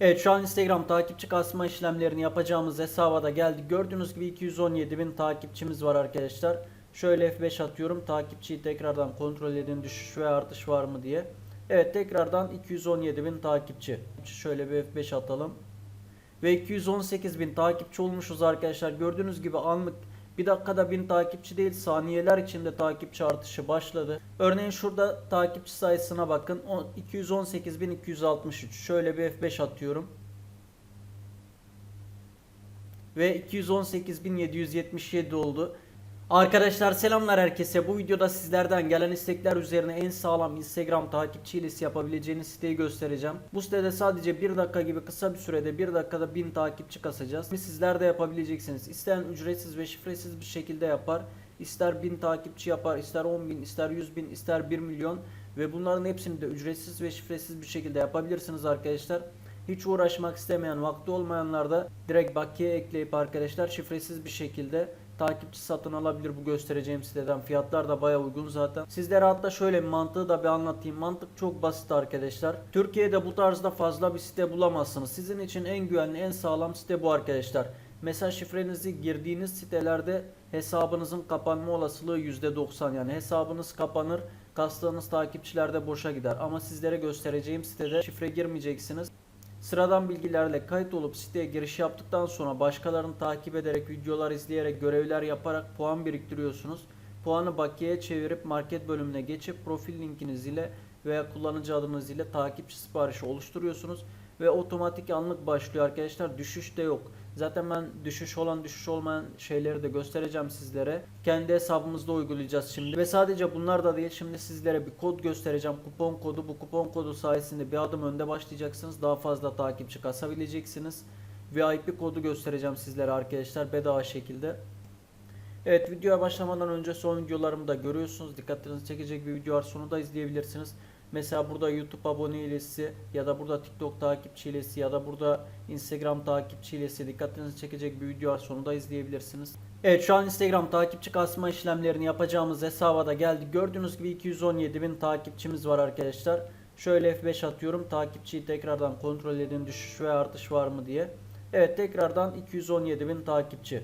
Evet şu an Instagram takipçi kasma işlemlerini yapacağımız hesaba da geldik. Gördüğünüz gibi 217 bin takipçimiz var arkadaşlar. Şöyle F5 atıyorum. Takipçiyi tekrardan kontrol edin düşüş ve artış var mı diye. Evet tekrardan 217 bin takipçi. Şöyle bir F5 atalım. Ve 218 bin takipçi olmuşuz arkadaşlar. Gördüğünüz gibi anlık bir dakikada 1000 takipçi değil saniyeler içinde takipçi artışı başladı. Örneğin şurada takipçi sayısına bakın. 218.263. Şöyle bir F5 atıyorum. Ve 218.777 oldu. Arkadaşlar selamlar herkese. Bu videoda sizlerden gelen istekler üzerine en sağlam Instagram takipçi ilesi yapabileceğiniz siteyi göstereceğim. Bu sitede sadece 1 dakika gibi kısa bir sürede 1 dakikada 1000 takipçi kasacağız. Sizler de yapabileceksiniz. İsteyen ücretsiz ve şifresiz bir şekilde yapar. İster 1000 takipçi yapar, ister 10.000, ister 100.000, ister 1 milyon ve bunların hepsini de ücretsiz ve şifresiz bir şekilde yapabilirsiniz arkadaşlar. Hiç uğraşmak istemeyen, vakti olmayanlar da direkt bakiye ekleyip arkadaşlar şifresiz bir şekilde takipçi satın alabilir bu göstereceğim siteden. Fiyatlar da baya uygun zaten. Sizlere hatta şöyle mantığı da bir anlatayım. Mantık çok basit arkadaşlar. Türkiye'de bu tarzda fazla bir site bulamazsınız. Sizin için en güvenli, en sağlam site bu arkadaşlar. Mesela şifrenizi girdiğiniz sitelerde hesabınızın kapanma olasılığı %90 yani hesabınız kapanır kastığınız takipçiler de boşa gider ama sizlere göstereceğim sitede şifre girmeyeceksiniz. Sıradan bilgilerle kayıt olup siteye giriş yaptıktan sonra başkalarını takip ederek, videolar izleyerek, görevler yaparak puan biriktiriyorsunuz. Puanı bakiyeye çevirip market bölümüne geçip profil linkiniz ile veya kullanıcı adınız ile takipçi siparişi oluşturuyorsunuz ve otomatik anlık başlıyor arkadaşlar. Düşüş de yok. Zaten ben düşüş olan düşüş olmayan şeyleri de göstereceğim sizlere. Kendi hesabımızda uygulayacağız şimdi. Ve sadece bunlar da değil. Şimdi sizlere bir kod göstereceğim. Kupon kodu. Bu kupon kodu sayesinde bir adım önde başlayacaksınız. Daha fazla takipçi kasabileceksiniz. VIP kodu göstereceğim sizlere arkadaşlar bedava şekilde. Evet videoya başlamadan önce son videolarımı da görüyorsunuz. Dikkatinizi çekecek bir video var. Sonu da izleyebilirsiniz. Mesela burada YouTube abone ilesi ya da burada TikTok takipçi ilesi ya da burada Instagram takipçi ilesi dikkatinizi çekecek bir video var. Sonunda izleyebilirsiniz. Evet şu an Instagram takipçi kasma işlemlerini yapacağımız hesaba da geldik. Gördüğünüz gibi 217 bin takipçimiz var arkadaşlar. Şöyle F5 atıyorum. Takipçiyi tekrardan kontrol edin düşüş ve artış var mı diye. Evet tekrardan 217 bin takipçi.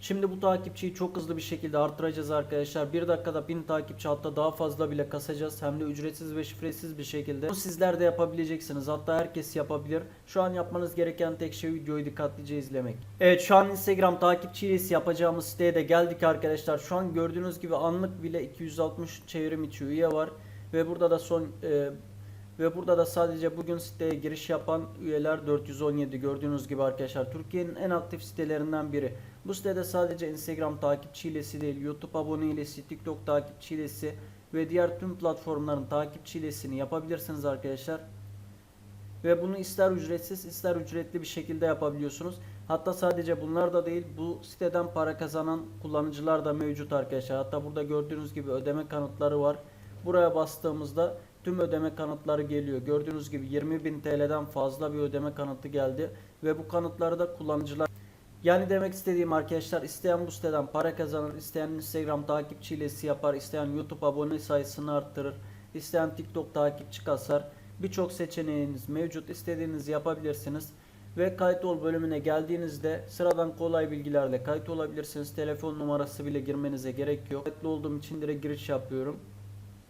Şimdi bu takipçiyi çok hızlı bir şekilde artıracağız arkadaşlar. 1 dakikada 1000 takipçi hatta daha fazla bile kasacağız. Hem de ücretsiz ve şifresiz bir şekilde. Bunu sizler de yapabileceksiniz. Hatta herkes yapabilir. Şu an yapmanız gereken tek şey videoyu dikkatlice izlemek. Evet şu an Instagram takipçi ilesi yapacağımız siteye de geldik arkadaşlar. Şu an gördüğünüz gibi anlık bile 260 çevrim içi üye var. Ve burada da son e, ve burada da sadece bugün siteye giriş yapan üyeler 417 gördüğünüz gibi arkadaşlar. Türkiye'nin en aktif sitelerinden biri. Bu sitede sadece Instagram takipçi değil, YouTube abone TikTok takipçi ve diğer tüm platformların takipçi yapabilirsiniz arkadaşlar. Ve bunu ister ücretsiz ister ücretli bir şekilde yapabiliyorsunuz. Hatta sadece bunlar da değil bu siteden para kazanan kullanıcılar da mevcut arkadaşlar. Hatta burada gördüğünüz gibi ödeme kanıtları var. Buraya bastığımızda tüm ödeme kanıtları geliyor. Gördüğünüz gibi 20.000 TL'den fazla bir ödeme kanıtı geldi. Ve bu kanıtları da kullanıcılar yani demek istediğim arkadaşlar isteyen bu siteden para kazanır, isteyen Instagram takipçi yapar, isteyen YouTube abone sayısını arttırır, isteyen TikTok takipçi kasar. Birçok seçeneğiniz mevcut. İstediğinizi yapabilirsiniz. Ve kayıt ol bölümüne geldiğinizde sıradan kolay bilgilerle kayıt olabilirsiniz. Telefon numarası bile girmenize gerek yok. Kayıtlı olduğum için direkt giriş yapıyorum.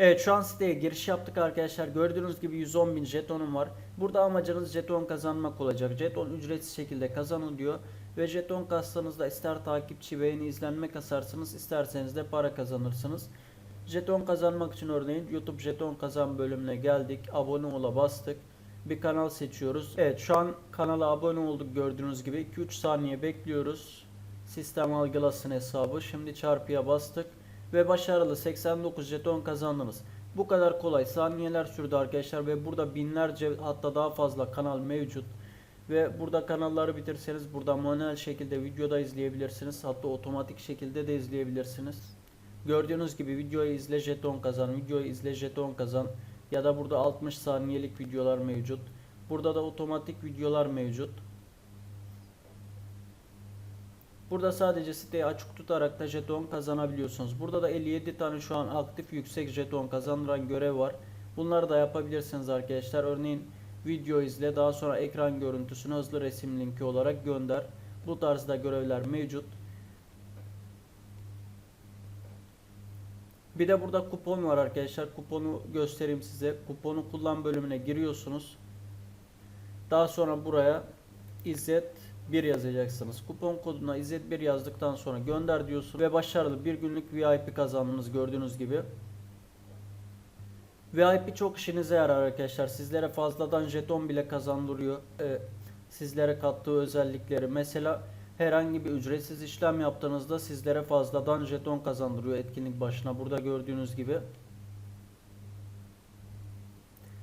Evet şu an siteye giriş yaptık arkadaşlar. Gördüğünüz gibi 110 bin jetonum var. Burada amacınız jeton kazanmak olacak. Jeton ücretsiz şekilde kazanın diyor. Ve jeton kastığınızda ister takipçi beğeni izlenme kasarsınız isterseniz de para kazanırsınız. Jeton kazanmak için örneğin YouTube jeton kazan bölümüne geldik. Abone ola bastık. Bir kanal seçiyoruz. Evet şu an kanala abone olduk gördüğünüz gibi. 2-3 saniye bekliyoruz. Sistem algılasın hesabı. Şimdi çarpıya bastık. Ve başarılı 89 jeton kazandınız. Bu kadar kolay saniyeler sürdü arkadaşlar ve burada binlerce hatta daha fazla kanal mevcut. Ve burada kanalları bitirseniz burada manuel şekilde videoda izleyebilirsiniz. Hatta otomatik şekilde de izleyebilirsiniz. Gördüğünüz gibi videoyu izle jeton kazan, videoyu izle jeton kazan ya da burada 60 saniyelik videolar mevcut. Burada da otomatik videolar mevcut. Burada sadece siteyi açık tutarak da jeton kazanabiliyorsunuz. Burada da 57 tane şu an aktif yüksek jeton kazandıran görev var. Bunları da yapabilirsiniz arkadaşlar. Örneğin video izle. Daha sonra ekran görüntüsünü hızlı resim linki olarak gönder. Bu tarzda görevler mevcut. Bir de burada kupon var arkadaşlar. Kuponu göstereyim size. Kuponu kullan bölümüne giriyorsunuz. Daha sonra buraya İzzet 1 yazacaksınız. Kupon koduna İzzet 1 yazdıktan sonra gönder diyorsunuz ve başarılı bir günlük VIP kazandınız gördüğünüz gibi. VIP çok işinize yarar arkadaşlar. Sizlere fazladan jeton bile kazandırıyor. Ee, sizlere kattığı özellikleri. Mesela herhangi bir ücretsiz işlem yaptığınızda sizlere fazladan jeton kazandırıyor etkinlik başına. Burada gördüğünüz gibi.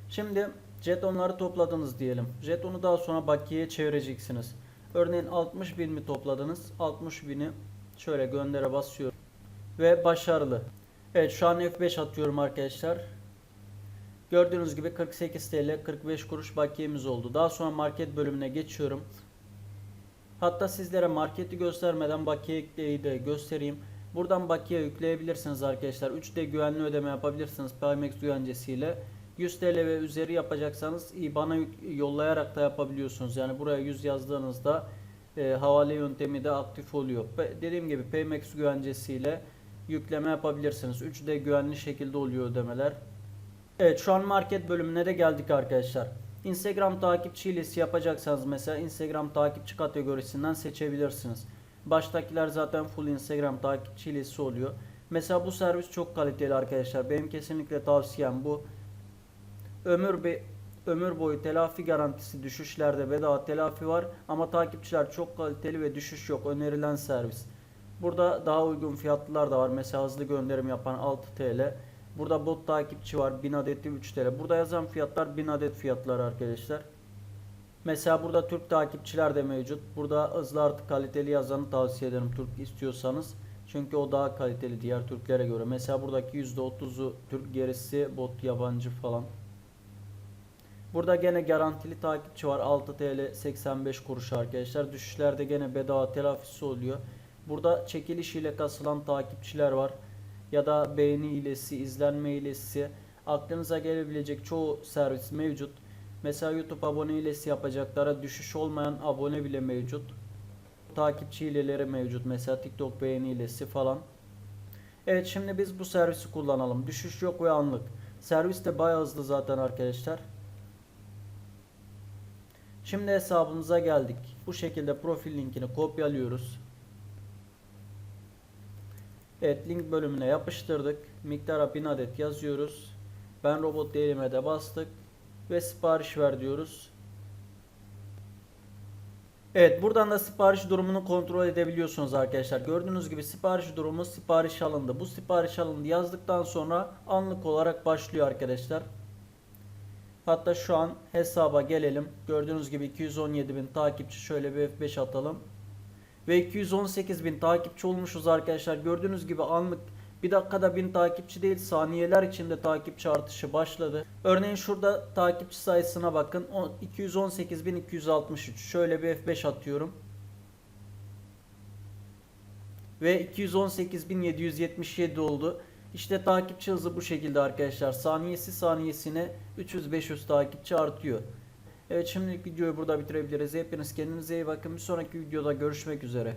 Şimdi jetonları topladınız diyelim. Jetonu daha sonra bakiyeye çevireceksiniz. Örneğin 60 bin mi topladınız? 60 bini şöyle göndere basıyorum. Ve başarılı. Evet şu an F5 atıyorum arkadaşlar. Gördüğünüz gibi 48 TL 45 kuruş bakiyemiz oldu. Daha sonra market bölümüne geçiyorum. Hatta sizlere marketi göstermeden bakiyeyi de göstereyim. Buradan bakiye yükleyebilirsiniz arkadaşlar. 3D güvenli ödeme yapabilirsiniz Pimax güvencesiyle. 100 TL ve üzeri yapacaksanız IBAN'a yollayarak da yapabiliyorsunuz. Yani buraya 100 yazdığınızda e, havale yöntemi de aktif oluyor. Pe- dediğim gibi Paymax güvencesiyle yükleme yapabilirsiniz. 3D güvenli şekilde oluyor ödemeler. Evet şu an market bölümüne de geldik arkadaşlar. Instagram takipçi ilesi yapacaksanız mesela Instagram takipçi kategorisinden seçebilirsiniz. Baştakiler zaten full Instagram takipçi ilesi oluyor. Mesela bu servis çok kaliteli arkadaşlar. Benim kesinlikle tavsiyem bu. Ömür be ömür boyu telafi garantisi düşüşlerde bedava telafi var ama takipçiler çok kaliteli ve düşüş yok önerilen servis. Burada daha uygun fiyatlılar da var. Mesela hızlı gönderim yapan 6 TL. Burada bot takipçi var 1000 adeti 3 TL. Burada yazan fiyatlar 1000 adet fiyatlar arkadaşlar. Mesela burada Türk takipçiler de mevcut. Burada hızlı artı kaliteli yazanı tavsiye ederim Türk istiyorsanız. Çünkü o daha kaliteli diğer Türklere göre. Mesela buradaki %30'u Türk gerisi bot yabancı falan. Burada gene garantili takipçi var. 6 TL 85 kuruş arkadaşlar. Düşüşlerde gene bedava telafisi oluyor. Burada çekiliş ile kasılan takipçiler var. Ya da beğeni ilesi, izlenme ilesi. Aklınıza gelebilecek çoğu servis mevcut. Mesela YouTube abone ilesi yapacaklara düşüş olmayan abone bile mevcut. Takipçi hileleri mevcut. Mesela TikTok beğeni ilesi falan. Evet şimdi biz bu servisi kullanalım. Düşüş yok ve anlık. Servis de bayağı hızlı zaten arkadaşlar. Şimdi hesabımıza geldik. Bu şekilde profil linkini kopyalıyoruz. Evet link bölümüne yapıştırdık. Miktara 1000 adet yazıyoruz. Ben robot değerime de bastık. Ve sipariş ver diyoruz. Evet buradan da sipariş durumunu kontrol edebiliyorsunuz arkadaşlar. Gördüğünüz gibi sipariş durumu sipariş alındı. Bu sipariş alındı yazdıktan sonra anlık olarak başlıyor arkadaşlar. Hatta şu an hesaba gelelim. Gördüğünüz gibi 217 bin takipçi şöyle bir F5 atalım. Ve 218 bin takipçi olmuşuz arkadaşlar. Gördüğünüz gibi anlık bir dakikada bin takipçi değil saniyeler içinde takipçi artışı başladı. Örneğin şurada takipçi sayısına bakın. 218.263. Şöyle bir F5 atıyorum. Ve 218.777 oldu. İşte takipçi hızı bu şekilde arkadaşlar. Saniyesi saniyesine 300-500 takipçi artıyor. Evet şimdilik videoyu burada bitirebiliriz. Hepiniz kendinize iyi bakın. Bir sonraki videoda görüşmek üzere.